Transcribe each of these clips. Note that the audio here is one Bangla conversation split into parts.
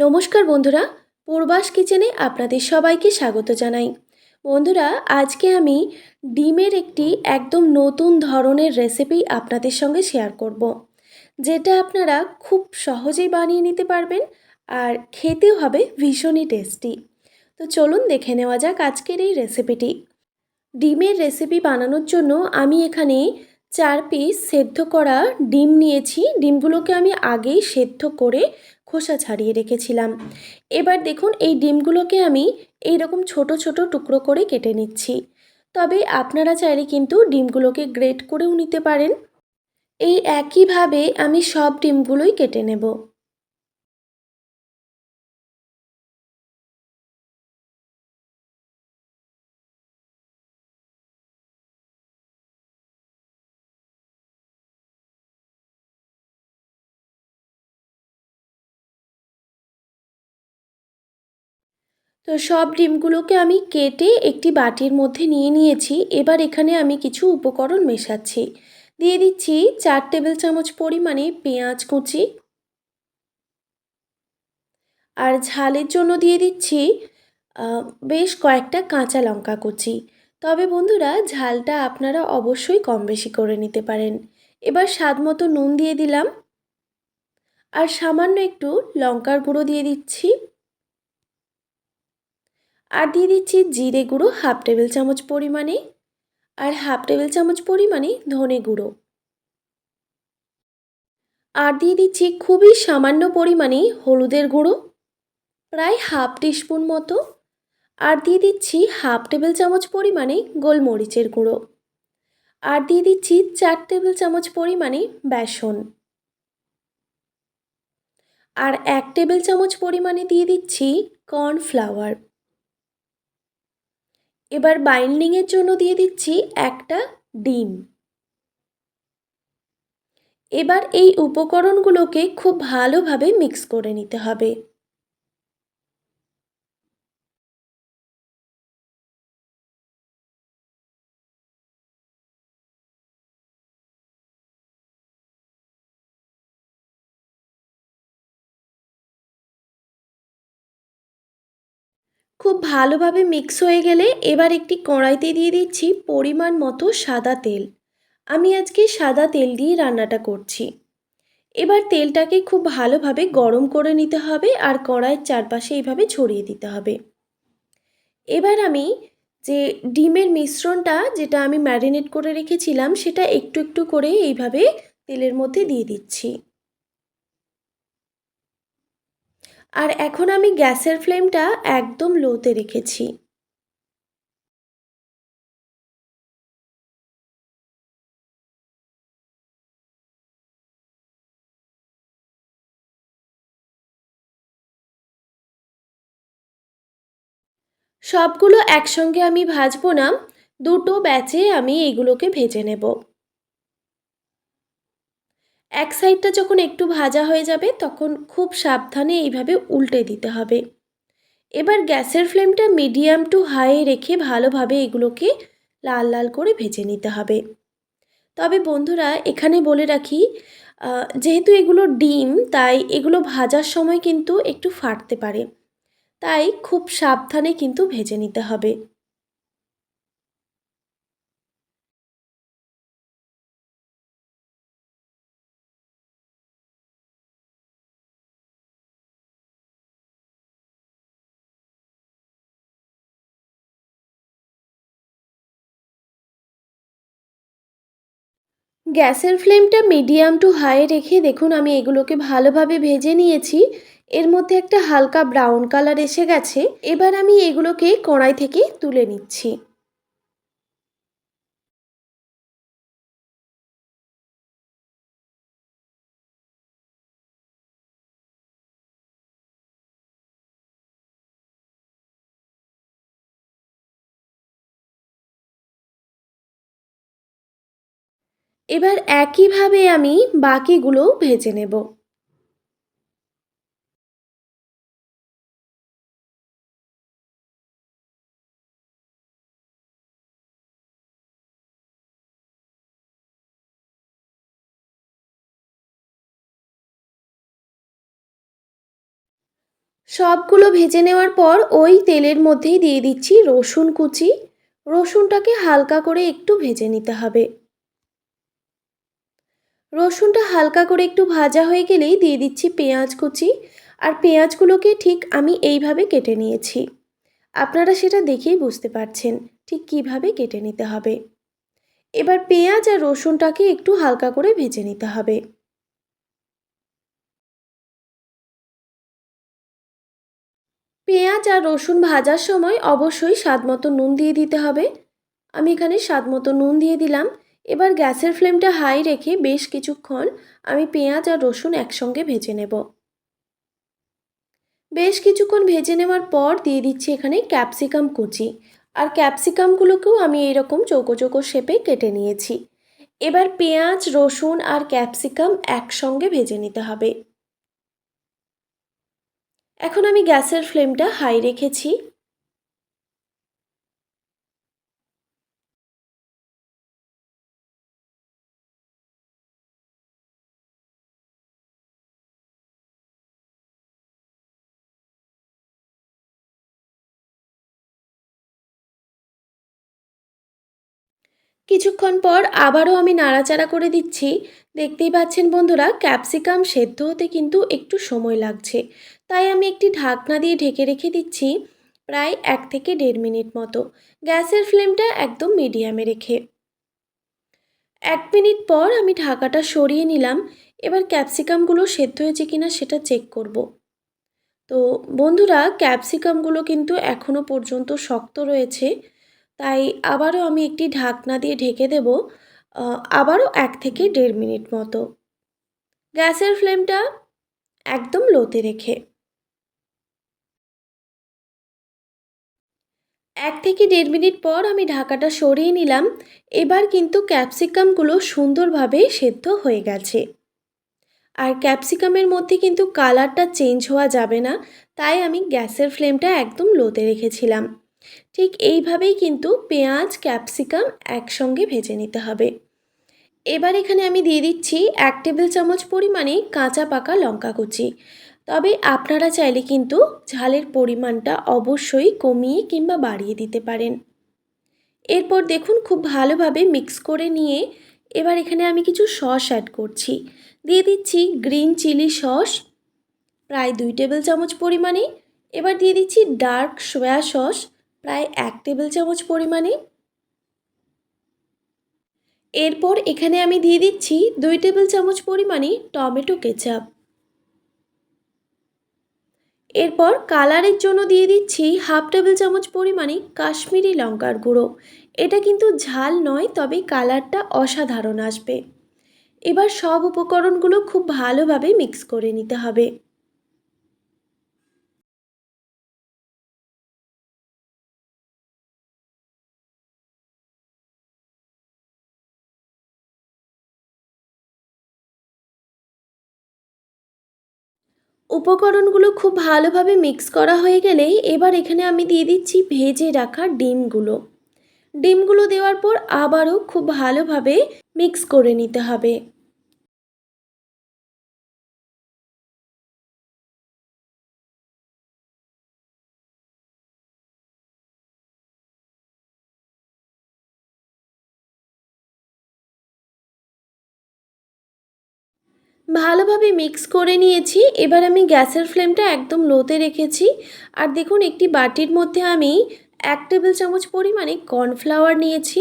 নমস্কার বন্ধুরা, পূর্বাস কিচেনে আপনাদের সবাইকে স্বাগত জানাই। বন্ধুরা, আজকে আমি ডিমের একটি একদম নতুন ধরনের রেসিপি আপনাদের সঙ্গে শেয়ার করব। যেটা আপনারা খুব সহজেই বানিয়ে নিতে পারবেন আর খেতেও হবে ভীষণই টেস্টি তো চলুন দেখে নেওয়া যাক আজকের এই রেসিপিটি ডিমের রেসিপি বানানোর জন্য আমি এখানে চার পিস সেদ্ধ করা ডিম নিয়েছি। ডিমগুলোকে আমি আগেই সেদ্ধ করে খোসা ছাড়িয়ে রেখেছিলাম। এবার দেখুন, এই ডিমগুলোকে আমি এই রকম ছোট ছোট টুকরো করে কেটে নিচ্ছি। তবে আপনারা চাইলে কিন্তু ডিমগুলোকে গ্রেট করেও নিতে পারেন। এই একইভাবে আমি সব ডিমগুলোই কেটে নেব। তো সব ডিমগুলোকে আমি কেটে একটি বাটির মধ্যে নিয়ে নিয়েছি। এবার এখানে আমি কিছু উপকরণ মেশাচ্ছি। দিয়ে দিচ্ছি চার টেবিল চামচ পরিমাণে পেঁয়াজ কুচি। আর ঝালের জন্য দিয়ে দিচ্ছি বেশ কয়েকটা কাঁচা লঙ্কা কুচি। তবে বন্ধুরা, ঝালটা আপনারা অবশ্যই কম বেশি করে নিতে পারেন। এবার স্বাদ মতো নুন দিয়ে দিলাম। আর সামান্য একটু লঙ্কার গুঁড়ো দিয়ে দিচ্ছি। আর দিয়ে দিচ্ছি জিরে গুঁড়ো হাফ টেবিল চামচ পরিমাণে। আর হাফ টেবিল চামচ পরিমাণে ধনে গুঁড়ো। আর দিয়ে দিচ্ছি খুবই সামান্য পরিমাণে হলুদের গুঁড়ো, প্রায় হাফ টিস্পুন মতো। আর দিয়ে দিচ্ছি হাফ টেবিল চামচ পরিমাণে গোলমরিচের গুঁড়ো। আর দিয়ে দিচ্ছি চার টেবিল চামচ পরিমাণে বেসন। আর এক টেবিল চামচ পরিমাণে দিয়ে দিচ্ছি কর্নফ্লাওয়ার। এবার বাইন্ডিংয়ের জন্য দিয়ে দিচ্ছি একটা ডিম। এবার এই উপকরণগুলোকে খুব ভালোভাবে মিক্স করে নিতে হবে। খুব ভালোভাবে মিক্স হয়ে গেলে এবার একটি কড়াইতে দিয়ে দিচ্ছি পরিমাণ মতো সাদা তেল। আমি আজকে সাদা তেল দিয়ে রান্নাটা করছি। এবার তেলটাকে খুব ভালোভাবে গরম করে নিতে হবে আর কড়াইয়ের চারপাশে এইভাবে ছড়িয়ে দিতে হবে। এবার আমি যে ডিমের মিশ্রণটা যেটা আমি ম্যারিনেট করে রেখেছিলাম সেটা একটু একটু করে এইভাবে তেলের মধ্যে দিয়ে দিচ্ছি। আর এখন আমি গ্যাসের ফ্লেমটা একদম লোতে রেখেছি। সবগুলো একসঙ্গে আমি ভাজবো না, দুটো ব্যাচে আমি এগুলোকে ভেজে নেব। এক সাইডটা যখন একটু ভাজা হয়ে যাবে, তখন খুব সাবধানে এইভাবে উল্টে দিতে হবে। এবার গ্যাসের ফ্লেমটা মিডিয়াম টু হাই রেখে ভালোভাবে এগুলোকে লাল লাল করে ভেজে নিতে হবে। তবে বন্ধুরা, এখানে বলে রাখি যেহেতু এগুলো ডিম, তাই এগুলো ভাজার সময় কিন্তু একটু ফাটতে পারে। তাই খুব সাবধানে কিন্তু ভেজে নিতে হবে। গ্যাসের ফ্লেমটা মিডিয়াম টু হাই রেখে দেখুন আমি এগুলোকে ভালোভাবে ভেজে নিয়েছি। এর মধ্যে একটা হালকা ব্রাউন কালার এসে গেছে। এবার আমি এগুলোকে কড়াই থেকে তুলে নিচ্ছি। এবার একইভাবে আমি বাকিগুলোও ভেজে নেব। সবগুলো ভেজে নেওয়ার পর ওই তেলের মধ্যেই দিয়ে দিচ্ছি রসুন কুচি। রসুনটাকে হালকা করে একটু ভেজে নিতে হবে। রসুনটা হালকা করে একটু ভাজা হয়ে গেলেই দিয়ে দিচ্ছি পেঁয়াজ কুচি। আর পেঁয়াজগুলোকে ঠিক আমি এইভাবে কেটে নিয়েছি। আপনারা সেটা দেখেই বুঝতে পারছেন ঠিক কীভাবে কেটে নিতে হবে। এবার পেঁয়াজ আর রসুনটাকে একটু হালকা করে ভেজে নিতে হবে। পেঁয়াজ আর রসুন ভাজার সময় অবশ্যই স্বাদ মতো নুন দিয়ে দিতে হবে। আমি এখানে স্বাদ মতো নুন দিয়ে দিলাম। এবার গ্যাসের ফ্লেমটা হাই রেখে বেশ কিছুক্ষণ আমি পেঁয়াজ আর রসুন একসঙ্গে ভেজে নেব। বেশ কিছুক্ষণ ভেজে নেওয়ার পর দিয়ে দিচ্ছি এখানে ক্যাপসিকাম কুচি। আর ক্যাপসিকামগুলোকেও আমি এইরকম চৌকো চৌকো শেপে কেটে নিয়েছি। এবার পেঁয়াজ, রসুন আর ক্যাপসিকাম একসঙ্গে ভেজে নিতে হবে। এখন আমি গ্যাসের ফ্লেমটা হাই রেখেছি। কিছুক্ষণ পর আবারও আমি নাড়াচাড়া করে দিচ্ছি। দেখতেই পাচ্ছেন বন্ধুরা, ক্যাপসিকাম সেদ্ধ হতে কিন্তু একটু সময় লাগছে। তাই আমি একটি ঢাকনা দিয়ে ঢেকে রেখে দিচ্ছি প্রায় এক থেকে দেড় মিনিট মতো। গ্যাসের ফ্লেমটা একদম মিডিয়ামে রেখে। এক মিনিট পর আমি ঢাকাটা সরিয়ে নিলাম। এবার ক্যাপসিকামগুলো সেদ্ধ হয়েছে কিনা সেটা চেক করব। তো বন্ধুরা, ক্যাপসিকামগুলো কিন্তু এখনও পর্যন্ত শক্ত রয়েছে। তাই আবারও আমি একটি ঢাকনা দিয়ে ঢেকে দেব আবারও এক থেকে দেড় মিনিট মতো। গ্যাসের ফ্লেমটা একদম লোতে রেখে। এক থেকে দেড় মিনিট পর আমি ঢাকাটা সরিয়ে নিলাম, এবার কিন্তু ক্যাপসিকামগুলো সুন্দরভাবে সেদ্ধ হয়ে গেছে। আর ক্যাপসিকামের মধ্যে কিন্তু কালারটা চেঞ্জ হওয়া যাবে না, তাই আমি গ্যাসের ফ্লেমটা একদম লোতে রেখেছিলাম। ঠিক এইভাবেই কিন্তু পেঁয়াজ, ক্যাপসিকাম একসঙ্গে ভেজে নিতে হবে। এবার এখানে আমি দিয়ে দিচ্ছি এক টেবিল চামচ পরিমাণে কাঁচা পাকা লঙ্কা কুচি। তবে আপনারা চাইলে কিন্তু ঝালের পরিমাণটা অবশ্যই কমিয়ে কিংবা বাড়িয়ে দিতে পারেন। এরপর দেখুন খুব ভালোভাবে মিক্স করে নিয়ে এবার এখানে আমি কিছু সস অ্যাড করছি। দিয়ে দিচ্ছি গ্রিন চিলি সস, প্রায় দুই টেবিল চামচ পরিমাণে। এবার দিয়ে দিচ্ছি ডার্ক সোয়া সস প্রায় এক টেবিল চামচ পরিমাণে। এরপর এখানে আমি দিয়ে দিচ্ছি দুই টেবিল চামচ পরিমাণে টমেটো কেচাপ। এরপর কালারের জন্য দিয়ে দিচ্ছি হাফ টেবিল চামচ পরিমাণে কাশ্মীরি লঙ্কার গুঁড়ো। এটা কিন্তু ঝাল নয়, তবে কালারটা অসাধারণ আসবে। এবার সব উপকরণগুলো খুব ভালোভাবে মিক্স করে নিতে হবে। উপকরণগুলো খুব ভালোভাবে মিক্স করা হয়ে গেলেই এবার এখানে আমি দিয়ে দিচ্ছি ভেজে রাখা ডিমগুলো। ডিমগুলো দেওয়ার পর আবারও খুব ভালোভাবে মিক্স করে নিতে হবে। ভালোভাবে মিক্স করে নিয়েছি। এবার আমি গ্যাসের ফ্লেমটা একদম লোতে রেখেছি। আর দেখুন, একটি বাটির মধ্যে আমি এক টেবিল চামচ পরিমাণে কর্নফ্লাওয়ার নিয়েছি।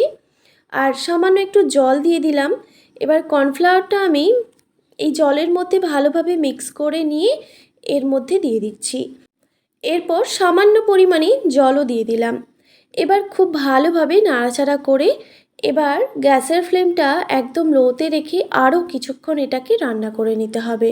আর সামান্য একটু জল দিয়ে দিলাম। এবার কর্নফ্লাওয়ারটা আমি এই জলের মধ্যে ভালোভাবে মিক্স করে নিয়ে এর মধ্যে দিয়ে দিচ্ছি। এরপর সামান্য পরিমাণে জলও দিয়ে দিলাম। এবার খুব ভালোভাবে নাড়াচাড়া করে এবার গ্যাসের ফ্লেমটা একদম লোতে রেখে আরও কিছুক্ষণ এটাকে রান্না করে নিতে হবে।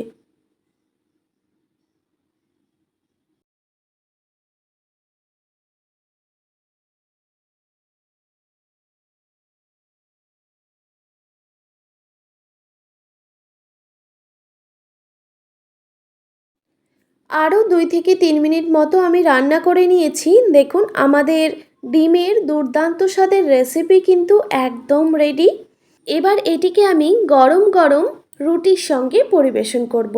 আরও দুই থেকে তিন মিনিট মতো আমি রান্না করে নিয়েছি। দেখুন, আমাদের ডিমের দুর্দান্ত স্বাদের রেসিপি কিন্তু একদম রেডি এবার এটিকে আমি গরম গরম রুটির সঙ্গে পরিবেশন করব।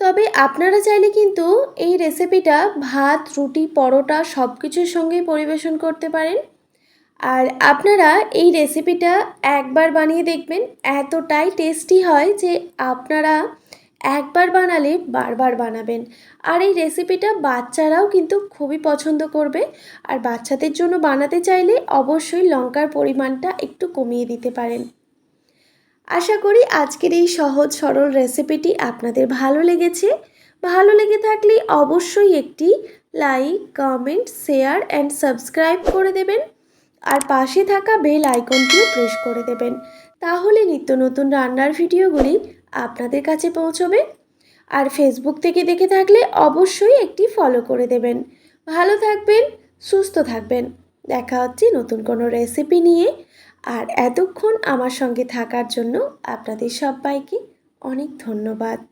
তবে আপনারা চাইলে কিন্তু এই রেসিপিটা ভাত, রুটি, পরোটা সব কিছুর সঙ্গেই পরিবেশন করতে পারেন আর আপনারা এই রেসিপিটা একবার বানিয়ে দেখবেন, এতটাই টেস্টি হয় যে আপনারা একবার বানালে বারবার বানাবেন। আর এই রেসিপিটা বাচ্চারাও কিন্তু খুবই পছন্দ করবে। আর বাচ্চাদের জন্য বানাতে চাইলে অবশ্যই লঙ্কার পরিমাণটা একটু কমিয়ে দিতে পারেন। আশা করি আজকের এই সহজ সরল রেসিপিটি আপনাদের ভালো লেগেছে। ভালো লেগে থাকলে অবশ্যই একটি like, comment, share and subscribe করে দেবেন। আর পাশে থাকা বেল আইকনটিও প্রেস করে দেবেন। তাহলে নিত্য নতুন রান্নার ভিডিওগুলি আপনাদের কাছে পৌঁছবে। আর ফেসবুক থেকে দেখে থাকলে অবশ্যই একটি ফলো করে দেবেন। ভালো থাকবেন, সুস্থ থাকবেন। দেখা হচ্ছে নতুন কোনো রেসিপি নিয়ে। আর এতক্ষণ আমার সঙ্গে থাকার জন্য আপনাদের সবাইকে অনেক ধন্যবাদ।